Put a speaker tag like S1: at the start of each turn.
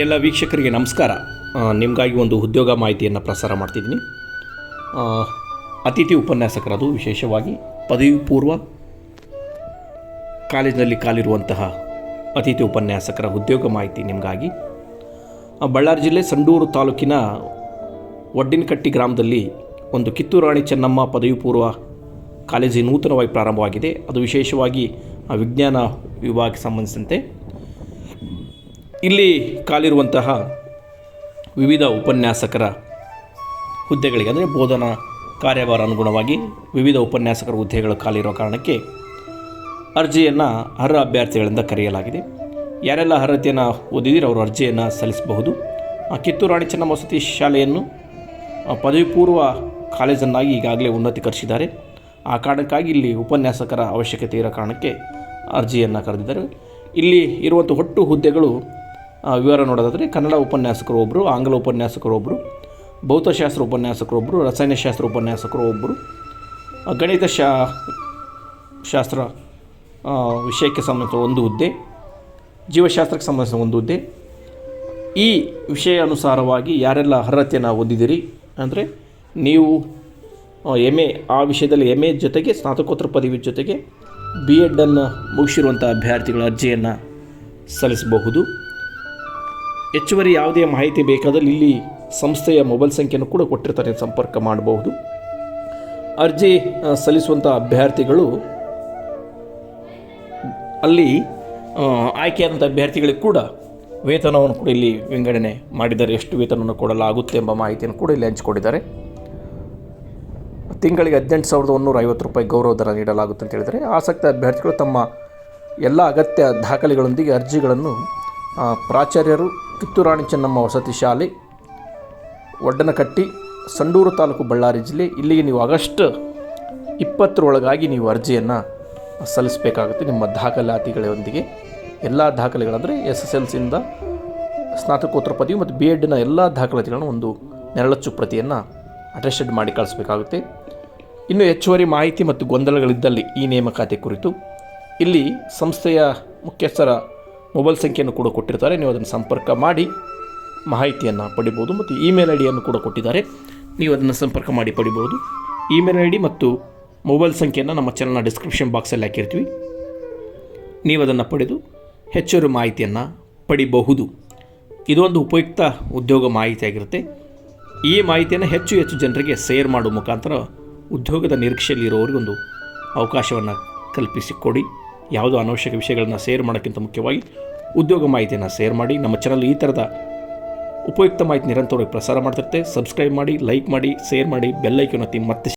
S1: ಎಲ್ಲ ವೀಕ್ಷಕರಿಗೆ ನಮಸ್ಕಾರ. ನಿಮಗಾಗಿ ಒಂದು ಉದ್ಯೋಗ ಮಾಹಿತಿಯನ್ನು ಪ್ರಸಾರ ಮಾಡ್ತಿದ್ದೀನಿ. ಅತಿಥಿ ಉಪನ್ಯಾಸಕರದು ವಿಶೇಷವಾಗಿ ಪದವಿ ಪೂರ್ವ ಕಾಲೇಜಿನಲ್ಲಿ ಕಾಲಿರುವಂತಹ ಅತಿಥಿ ಉಪನ್ಯಾಸಕರ ಉದ್ಯೋಗ ಮಾಹಿತಿ ನಿಮಗಾಗಿ. ಬಳ್ಳಾರಿ ಜಿಲ್ಲೆ ಸಂಡೂರು ತಾಲೂಕಿನ ಒಡ್ಡಿನಕಟ್ಟಿ ಗ್ರಾಮದಲ್ಲಿ ಒಂದು ಕಿತ್ತೂರು ರಾಣಿ ಚೆನ್ನಮ್ಮ ಪದವಿ ಪೂರ್ವ ಕಾಲೇಜು ನೂತನವಾಗಿ ಪ್ರಾರಂಭವಾಗಿದೆ. ಅದು ವಿಶೇಷವಾಗಿ ವಿಜ್ಞಾನ ವಿಭಾಗಕ್ಕೆ ಸಂಬಂಧಿಸಿದಂತೆ ಇಲ್ಲಿ ಕಾಲಿರುವಂತಹ ವಿವಿಧ ಉಪನ್ಯಾಸಕರ ಹುದ್ದೆಗಳಿಗೆ, ಅಂದರೆ ಬೋಧನಾ ಕಾರ್ಯಭಾರ ಅನುಗುಣವಾಗಿ ವಿವಿಧ ಉಪನ್ಯಾಸಕರ ಹುದ್ದೆಗಳು ಖಾಲಿರೋ ಕಾರಣಕ್ಕೆ ಅರ್ಜಿಯನ್ನು ಅರ್ಹ ಅಭ್ಯರ್ಥಿಗಳಿಂದ ಕರೆಯಲಾಗಿದೆ. ಯಾರೆಲ್ಲ ಅರ್ಹತೆಯನ್ನು ಓದಿದಿರೋ ಅವರು ಅರ್ಜಿಯನ್ನು ಸಲ್ಲಿಸಬಹುದು. ಆ ಕಿತ್ತೂರು ರಾಣಿ ಚೆನ್ನಮ್ಮ ವಸತಿ ಶಾಲೆಯನ್ನು ಪದವಿ ಪೂರ್ವ ಕಾಲೇಜನ್ನಾಗಿ ಈಗಾಗಲೇ ಉನ್ನತೀಕರಿಸಿದ್ದಾರೆ ಆ ಕಾರಣಕ್ಕಾಗಿ ಇಲ್ಲಿ ಉಪನ್ಯಾಸಕರ ಅವಶ್ಯಕತೆ ಇರೋ ಕಾರಣಕ್ಕೆ ಅರ್ಜಿಯನ್ನು ಕರೆದಿದ್ದಾರೆ. ಇಲ್ಲಿ ಇರುವಂಥ ಒಟ್ಟು ಹುದ್ದೆಗಳು ವಿವರ ನೋಡೋದಾದರೆ ಕನ್ನಡ ಉಪನ್ಯಾಸಕರು ಒಬ್ಬರು ಆಂಗ್ಲ ಉಪನ್ಯಾಸಕರು ಒಬ್ಬರು ಭೌತಶಾಸ್ತ್ರ ಉಪನ್ಯಾಸಕರು ಒಬ್ಬರು ರಸಾಯನಶಾಸ್ತ್ರ ಉಪನ್ಯಾಸಕರು ಒಬ್ಬರು ಗಣಿತ ಶಾ, ಶಾಸ್ತ್ರ ವಿಷಯಕ್ಕೆ ಸಂಬಂಧಿಸಿದ ಒಂದು ಹುದ್ದೆ, ಜೀವಶಾಸ್ತ್ರಕ್ಕೆ ಸಂಬಂಧಿಸಿದ ಒಂದು ಹುದ್ದೆ. ಈ ವಿಷಯ ಅನುಸಾರವಾಗಿ ಯಾರೆಲ್ಲ ಅರ್ಹತೆಯನ್ನು ಹೊಂದಿದ್ದೀರಿ ಅಂದರೆ ನೀವು ಎಂ ಎ ಆ ವಿಷಯದಲ್ಲಿ ಎಂ ಎ ಜೊತೆಗೆ, ಸ್ನಾತಕೋತ್ತರ ಪದವಿ ಜೊತೆಗೆ ಬಿ ಎಡನ್ನು ಮುಗಿಸಿರುವಂಥ ಅಭ್ಯರ್ಥಿಗಳ ಅರ್ಜಿಯನ್ನು ಸಲ್ಲಿಸಬಹುದು. ಹೆಚ್ಚುವರಿ ಯಾವುದೇ ಮಾಹಿತಿ ಬೇಕಾದಲ್ಲಿ ಇಲ್ಲಿ ಸಂಸ್ಥೆಯ ಮೊಬೈಲ್ ಸಂಖ್ಯೆಯನ್ನು ಕೂಡ ಕೊಟ್ಟಿರ್ತಾರೆ ಸಂಪರ್ಕ ಮಾಡಬಹುದು. ಅರ್ಜಿ ಸಲ್ಲಿಸುವಂಥ ಅಭ್ಯರ್ಥಿಗಳು ಅಲ್ಲಿ ಆಯ್ಕೆಯಾದಂಥ ಅಭ್ಯರ್ಥಿಗಳಿಗೆ ಕೂಡ ವೇತನವನ್ನು ಕೂಡ ಇಲ್ಲಿ ವಿಂಗಡಣೆ ಮಾಡಿದ್ದಾರೆ. ಎಷ್ಟು ವೇತನವನ್ನು ಕೊಡಲಾಗುತ್ತೆ ಎಂಬ ಮಾಹಿತಿಯನ್ನು ಕೂಡ ಇಲ್ಲಿ ಹಂಚಿಕೊಂಡಿದ್ದಾರೆ. ತಿಂಗಳಿಗೆ ಹದಿನೆಂಟು ಸಾವಿರದ ಒಂದೂರ ಐವತ್ತು ರೂಪಾಯಿ ಗೌರವಧನ ನೀಡಲಾಗುತ್ತೆ ಅಂತ ಹೇಳಿದರೆ ಆಸಕ್ತ ಅಭ್ಯರ್ಥಿಗಳು ತಮ್ಮ ಎಲ್ಲ ಅಗತ್ಯ ದಾಖಲೆಗಳೊಂದಿಗೆ ಅರ್ಜಿಗಳನ್ನು ಪ್ರಾಚಾರ್ಯರು ಕಿತ್ತೂರಾಣಿ ಚೆನ್ನಮ್ಮ ವಸತಿ ಶಾಲೆ ಒಡ್ಡನಕಟ್ಟಿ ಸಂಡೂರು ತಾಲೂಕು ಬಳ್ಳಾರಿ ಜಿಲ್ಲೆ. ಇಲ್ಲಿಗೆ ನೀವು ಆಗಸ್ಟ್ ಇಪ್ಪತ್ತರೊಳಗಾಗಿ ನೀವು ಅರ್ಜಿಯನ್ನು ಸಲ್ಲಿಸಬೇಕಾಗುತ್ತೆ ನಿಮ್ಮ ದಾಖಲಾತಿಗಳೊಂದಿಗೆ. ಎಲ್ಲ ದಾಖಲೆಗಳಂದರೆ ಎಸ್ ಎಸ್ ಎಲ್ ಸಿಯಿಂದ ಸ್ನಾತಕೋತ್ತರ ಪದವಿ ಮತ್ತು ಬಿ ಎಡ್ನ ಎಲ್ಲ ದಾಖಲಾತಿಗಳನ್ನು ಒಂದು ನೆರಳಚ್ಚು ಪ್ರತಿಯನ್ನು ಅಟೆಸ್ಟೆಡ್ ಮಾಡಿ ಕಳಿಸ್ಬೇಕಾಗುತ್ತೆ. ಇನ್ನು ಹೆಚ್ಚುವರಿ ಮಾಹಿತಿ ಮತ್ತು ಗೊಂದಲಗಳಿದ್ದಲ್ಲಿ ಈ ನೇಮಕಾತಿ ಕುರಿತು ಇಲ್ಲಿ ಸಂಸ್ಥೆಯ ಮುಖ್ಯಸ್ಥರ ಮೊಬೈಲ್ ಸಂಖ್ಯೆಯನ್ನು ಕೂಡ ಕೊಟ್ಟಿರ್ತಾರೆ. ನೀವು ಅದನ್ನು ಸಂಪರ್ಕ ಮಾಡಿ ಮಾಹಿತಿಯನ್ನು ಪಡಿಬೋದು ಮತ್ತು ಇಮೇಲ್ ಐ ಡಿಯನ್ನು ಕೂಡ ಕೊಟ್ಟಿದ್ದಾರೆ. ನೀವು ಅದನ್ನು ಸಂಪರ್ಕ ಮಾಡಿ ಪಡಿಬೋದು ಇಮೇಲ್ ಐ ಡಿ ಮತ್ತು ಮೊಬೈಲ್ ಸಂಖ್ಯೆಯನ್ನು ನಮ್ಮ ಚಾನಲ್ನ ಡಿಸ್ಕ್ರಿಪ್ಷನ್ ಬಾಕ್ಸಲ್ಲಿ ಹಾಕಿರ್ತೀವಿ. ನೀವು ಅದನ್ನು ಪಡೆದು ಹೆಚ್ಚುವರಿ ಮಾಹಿತಿಯನ್ನು ಪಡಿಬಹುದು. ಇದೊಂದು ಉಪಯುಕ್ತ ಉದ್ಯೋಗ ಮಾಹಿತಿಯಾಗಿರುತ್ತೆ ಈ ಮಾಹಿತಿಯನ್ನು ಹೆಚ್ಚು ಹೆಚ್ಚು ಜನರಿಗೆ ಸೇರ್ ಮಾಡುವ ಮುಖಾಂತರ ಉದ್ಯೋಗದ ನಿರೀಕ್ಷೆಯಲ್ಲಿರೋರಿಗೊಂದು ಅವಕಾಶವನ್ನು ಕಲ್ಪಿಸಿಕೊಡಿ. ಯಾವುದೋ ಅನವಶ್ಯಕ ವಿಷಯಗಳನ್ನು ಸೇರ್ ಮಾಡೋಕ್ಕಿಂತ ಮುಖ್ಯವಾಗಿ ಉದ್ಯೋಗ ಮಾಹಿತಿಯನ್ನು ಸೇರ್ ಮಾಡಿ, ನಮ್ಮ ಚಾನಲ್ ಈ ಥರದ ಉಪಯುಕ್ತ ಮಾಹಿತಿ ನಿರಂತರವಾಗಿ ಪ್ರಸಾರ ಮಾಡ್ತಿರುತ್ತೆ. ಸಬ್ಸ್ಕ್ರೈಬ್ ಮಾಡಿ ಲೈಕ್ ಮಾಡಿ ಶೇರ್ ಮಾಡಿ ಬೆಲ್ಲೈಕನ್ನು ಒತ್ತಿ ಮತ್ತೆ